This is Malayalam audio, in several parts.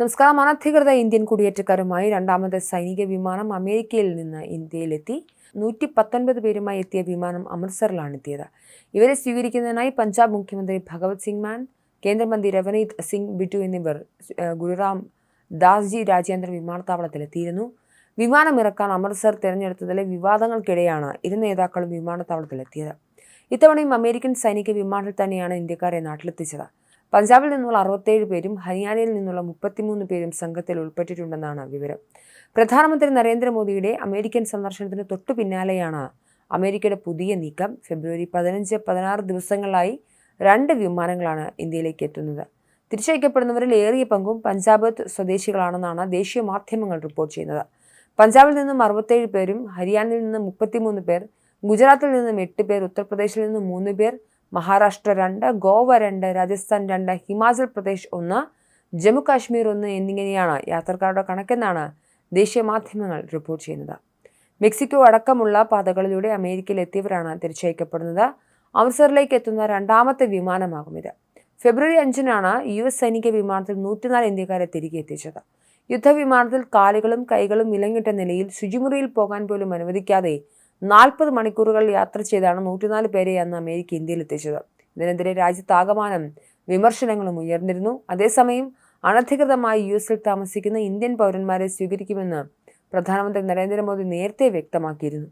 നമസ്കാരം. അനധികൃത ഇന്ത്യൻ കുടിയേറ്റക്കാരുമായി രണ്ടാമത്തെ സൈനിക വിമാനം അമേരിക്കയിൽ നിന്ന് ഇന്ത്യയിലെത്തി. നൂറ്റി പത്തൊൻപത് പേരുമായി എത്തിയ വിമാനം അമൃത്സറിലാണ് എത്തിയത് ഇവരെ സ്വീകരിക്കുന്നതിനായി പഞ്ചാബ് മുഖ്യമന്ത്രി ഭഗവത് സിംഗ് മാൻ കേന്ദ്രമന്ത്രി രവനീത് സിംഗ് ബിറ്റു എന്നിവർ ഗുരുറാം ദാസ്ജി രാജ്യാന്തര വിമാനത്താവളത്തിലെത്തിയിരുന്നു. വിമാനം ഇറക്കാൻ അമൃത്സർ തിരഞ്ഞെടുത്തതിലെ വിവാദങ്ങൾക്കിടെയാണ് ഇരു നേതാക്കളും വിമാനത്താവളത്തിലെത്തിയത്. ഇത്തവണയും അമേരിക്കൻ സൈനിക വിമാനത്തിൽ തന്നെയാണ് ഇന്ത്യക്കാരെ നാട്ടിലെത്തിച്ചത്. പഞ്ചാബിൽ നിന്നുള്ള അറുപത്തേഴ് പേരും ഹരിയാനയിൽ നിന്നുള്ള മുപ്പത്തിമൂന്ന് പേരും സംഘത്തിൽ ഉൾപ്പെട്ടിട്ടുണ്ടെന്നാണ് വിവരം. പ്രധാനമന്ത്രി നരേന്ദ്രമോദിയുടെ അമേരിക്കൻ സന്ദർശനത്തിന് തൊട്ടു പിന്നാലെയാണ് അമേരിക്കയുടെ പുതിയ നീക്കം. ഫെബ്രുവരി പതിനഞ്ച് പതിനാറ് ദിവസങ്ങളിലായി രണ്ട് വിമാനങ്ങളാണ് ഇന്ത്യയിലേക്ക് എത്തുന്നത്. തിരിച്ചയക്കപ്പെടുന്നവരിൽ ഏറിയ പങ്കും പഞ്ചാബ് സ്വദേശികളാണെന്നാണ് ദേശീയ മാധ്യമങ്ങൾ റിപ്പോർട്ട് ചെയ്യുന്നത്. പഞ്ചാബിൽ നിന്നും അറുപത്തേഴ് പേരും ഹരിയാനയിൽ നിന്നും മുപ്പത്തിമൂന്ന് പേർ ഗുജറാത്തിൽ നിന്നും എട്ട് പേർ ഉത്തർപ്രദേശിൽ നിന്നും മൂന്ന് പേർ മഹാരാഷ്ട്ര രണ്ട് ഗോവ രണ്ട് രാജസ്ഥാൻ രണ്ട് ഹിമാചൽ പ്രദേശ് ഒന്ന് ജമ്മു കാശ്മീർ ഒന്ന് എന്നിങ്ങനെയാണ് യാത്രക്കാരുടെ കണക്കെന്നാണ് ദേശീയ മാധ്യമങ്ങൾ റിപ്പോർട്ട് ചെയ്യുന്നത്. മെക്സിക്കോ അടക്കമുള്ള പാതകളിലൂടെ അമേരിക്കയിൽ എത്തിയവരാണ് തിരിച്ചയക്കപ്പെടുന്നത്. അമൃത്സറിലേക്ക് എത്തുന്ന രണ്ടാമത്തെ വിമാനമാകും ഇത്. ഫെബ്രുവരി അഞ്ചിനാണ് യു എസ് സൈനിക വിമാനത്തിൽ നൂറ്റിനാല് ഇന്ത്യക്കാരെ തിരികെ എത്തിച്ചത്. യുദ്ധവിമാനത്തിൽ കാലുകളും കൈകളും വിലങ്ങിട്ട നിലയിൽ ശുചിമുറിയിൽ പോകാൻ പോലും അനുവദിക്കാതെ നാൽപ്പത് മണിക്കൂറുകൾ യാത്ര ചെയ്താണ് നൂറ്റിനാല് പേരെ അന്ന് അമേരിക്ക ഇന്ത്യയിൽ എത്തിച്ചത്. ഇതിനെതിരെ രാജ്യത്താകമാനം വിമർശനങ്ങളും ഉയർന്നിരുന്നു. അതേസമയം അനധികൃതമായി യു എസിൽ താമസിക്കുന്ന ഇന്ത്യൻ പൗരന്മാരെ സ്വീകരിക്കുമെന്ന് പ്രധാനമന്ത്രി നരേന്ദ്രമോദി നേരത്തെ വ്യക്തമാക്കിയിരുന്നു.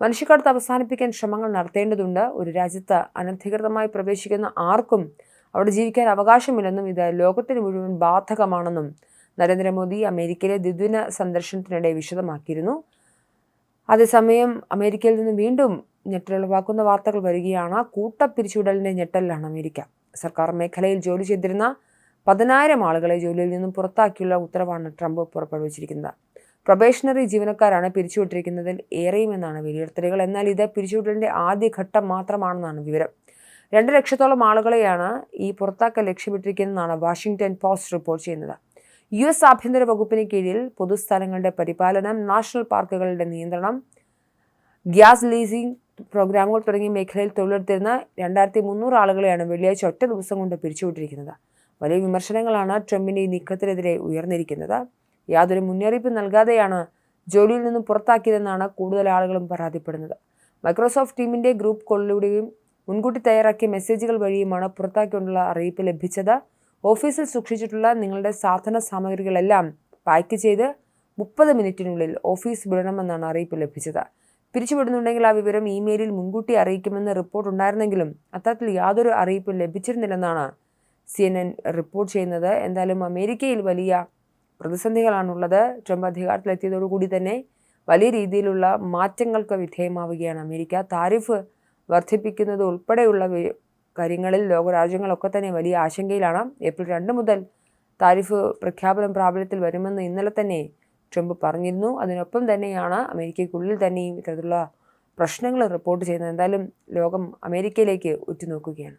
മനുഷ്യക്കടത്ത് അവസാനിപ്പിക്കാൻ ശ്രമങ്ങൾ നടത്തേണ്ടതുണ്ട്. ഒരു രാജ്യത്ത് അനധികൃതമായി പ്രവേശിക്കുന്ന ആർക്കും അവിടെ ജീവിക്കാൻ അവകാശമില്ലെന്നും ഇത് ലോകത്തിന് മുഴുവൻ ബാധകമാണെന്നും നരേന്ദ്രമോദി അമേരിക്കയിലെ ദ്വിദിന സന്ദർശനത്തിനിടെ വിശദമാക്കിയിരുന്നു. അതേസമയം അമേരിക്കയിൽ നിന്ന് വീണ്ടും ഞെട്ടലുളവാക്കുന്ന വാർത്തകൾ വരികയാണ്. കൂട്ടപ്പിരിച്ചുവിടലിന്റെ ഞെട്ടലിലാണ് അമേരിക്ക. സർക്കാർ മേഖലയിൽ ജോലി ചെയ്തിരുന്ന പതിനായിരം ആളുകളെ ജോലിയിൽ നിന്നും പുറത്താക്കിയുള്ള ഉത്തരവാണ് ട്രംപ് പുറപ്പെടുവിച്ചിരിക്കുന്നത്. പ്രൊബേഷണറി ജീവനക്കാരാണ് പിരിച്ചുവിട്ടിരിക്കുന്നതിൽ ഏറെയുമെന്നാണ് വിലയിരുത്തലുകൾ. എന്നാൽ ഇത് പിരിച്ചുവിടലിന്റെ ആദ്യ ഘട്ടം മാത്രമാണെന്നാണ് വിവരം. രണ്ട് ലക്ഷത്തോളം ആളുകളെയാണ് ഈ പുറത്താക്കൽ ലക്ഷ്യമിട്ടിരിക്കുന്നതെന്നാണ് വാഷിംഗ്ടൺ പോസ്റ്റ് റിപ്പോർട്ട് ചെയ്യുന്നത്. യു എസ് ആഭ്യന്തര വകുപ്പിന് കീഴിൽ പൊതുസ്ഥലങ്ങളുടെ പരിപാലനം നാഷണൽ പാർക്കുകളുടെ നിയന്ത്രണം ഗ്യാസ് ലീസിംഗ് പ്രോഗ്രാമുകൾ തുടങ്ങിയ മേഖലയിൽ തൊഴിലെടുത്തിരുന്ന രണ്ടായിരത്തി മുന്നൂറ് ആളുകളെയാണ് വെള്ളിയാഴ്ച ഒറ്റ ദിവസം കൊണ്ട് പിരിച്ചുവിട്ടിരിക്കുന്നത്. വലിയ വിമർശനങ്ങളാണ് ട്രംപിന്റെ ഈ നീക്കത്തിനെതിരെ ഉയർന്നിരിക്കുന്നത്. യാതൊരു മുന്നറിയിപ്പ് നൽകാതെയാണ് ജോലിയിൽ നിന്നും പുറത്താക്കിയതെന്നാണ് കൂടുതൽ ആളുകളും പരാതിപ്പെടുന്നത്. മൈക്രോസോഫ്റ്റ് ടീമിന്റെ ഗ്രൂപ്പ് കോളിലൂടെയും മുൻകൂട്ടി തയ്യാറാക്കിയ മെസ്സേജുകൾ വഴിയുമാണ് പുറത്താക്കിക്കൊണ്ടുള്ള അറിയിപ്പ് ലഭിച്ചത്. ഓഫീസിൽ സൂക്ഷിച്ചിട്ടുള്ള നിങ്ങളുടെ സാധന സാമഗ്രികളെല്ലാം പാക്ക് ചെയ്ത് മുപ്പത് മിനിറ്റിനുള്ളിൽ ഓഫീസ് വിടണമെന്നാണ് അറിയിപ്പ് ലഭിച്ചത്. പിരിച്ചുവിടുന്നുണ്ടെങ്കിൽ ആ വിവരം ഇമെയിലിൽ മുൻകൂട്ടി അറിയിക്കുമെന്ന് റിപ്പോർട്ട് ഉണ്ടായിരുന്നെങ്കിലും അത്തരത്തിൽ യാതൊരു അറിയിപ്പും ലഭിച്ചിരുന്നില്ലെന്നാണ് സി എൻ എൻ റിപ്പോർട്ട് ചെയ്യുന്നത്. എന്തായാലും അമേരിക്കയിൽ വലിയ പ്രതിസന്ധികളാണുള്ളത്. ട്രംപ് അധികാരത്തിലെത്തിയതോടുകൂടി തന്നെ വലിയ രീതിയിലുള്ള മാറ്റങ്ങൾക്ക് വിധേയമാവുകയാണ് അമേരിക്ക. താരിഫ് വർദ്ധിപ്പിക്കുന്നത് ഉൾപ്പെടെയുള്ള കാര്യങ്ങളിൽ ലോകരാജ്യങ്ങളൊക്കെ തന്നെ വലിയ ആശങ്കയിലാണ്. ഏപ്രിൽ രണ്ട് മുതൽ താരിഫ് പ്രഖ്യാപനം പ്രാബല്യത്തിൽ വരുമെന്ന് ഇന്നലെ തന്നെ ട്രംപ് പറഞ്ഞിരുന്നു. അതിനൊപ്പം തന്നെയാണ് അമേരിക്കയ്ക്കുള്ളിൽ തന്നെയും ഇത്തരത്തിലുള്ള പ്രശ്നങ്ങൾ റിപ്പോർട്ട് ചെയ്യുന്നത്. എന്തായാലും ലോകം അമേരിക്കയിലേക്ക് ഉറ്റുനോക്കുകയാണ്.